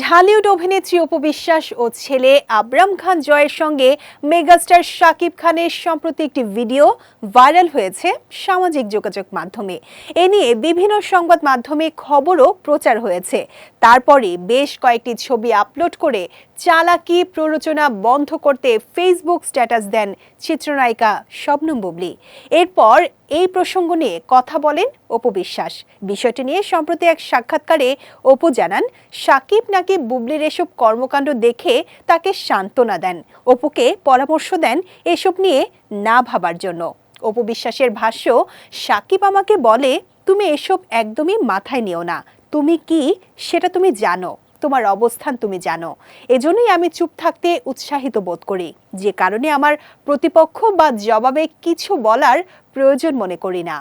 ঢালিউড অভিনেত্রী উপবিশ্বাস ও ছেলে আবরাম খান জয়ের সঙ্গে মেগাস্টার শাকিব খানের সম্প্রতি একটি ভিডিও ভাইরাল হয়েছে সামাজিক যোগাযোগ মাধ্যমে। এ নিয়ে বিভিন্ন সংবাদ মাধ্যমে খবরও প্রচার হয়েছে। তারপরে বেশ কয়েকটি ছবি আপলোড করে চালাকি প্ররোচনা বন্ধ করতে ফেসবুক স্ট্যাটাস দেন চিত্রনায়িকা শবনম বুবলি। এরপর এই প্রসঙ্গ নিয়ে কথা বলেন অপু বিশ্বাস। বিষয়টি নিয়ে সম্প্রতি এক সাক্ষাৎকারে অপু জানান, সাকিব নাকি বুবলির এসব কর্মকাণ্ড দেখে তাকে সান্ত্বনা দেন। অপুকে পরামর্শ দেন এসব নিয়ে না ভাবার জন্য। অপু বিশ্বাসের ভাষ্য, সাকিব আমাকে বলে, তুমি এসব একদমই মাথায় নিও না। তুমি কি সেটা তুমি জানো? তোমার অবস্থান তুমি জানো। এজন্যই আমি চুপ থাকতে উৎসাহিত বোধ করি। যে কারণে আমার প্রতিপক্ষ বা জবাবে কিছু বলার প্রয়োজন মনে করি না।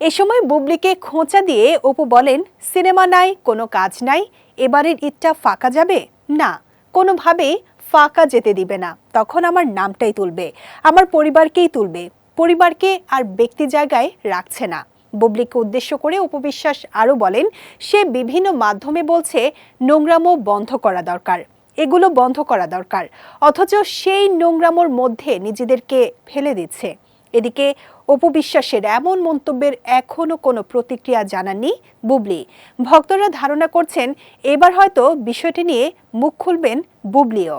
এ সময় বুবলিকে খোঁচা দিয়ে অপু বলেন, সিনেমা নাই, কোনো কাজ নাই, এবারের ঈদটা ফাঁকা যাবে? না, কোনোভাবেই ফাঁকা যেতে দিবে না। তখন আমার নামটাই তুলবে, আমার পরিবারকেই তুলবে। পরিবারকে আর ব্যক্তি জায়গায় রাখছে না। বুবলিকে উদ্দেশ্য করে উপবিশ্বাস আরও বলেন, সে বিভিন্ন মাধ্যমে বলছে, নোংরামো বন্ধ করা দরকার। এগুলো বন্ধ করা দরকার। অথচ সেই নোংরামোর মধ্যে নিজেদেরকে ফেলে দিচ্ছে। এদিকে অপবিশ্বাসের এমন মন্তব্যের এখনও কোনো প্রতিক্রিয়া জানাননি বুবলি। ভক্তরা ধারণা করছেন, এবার হয়তো বিষয়টি নিয়ে মুখ খুলবেন বুবলিও।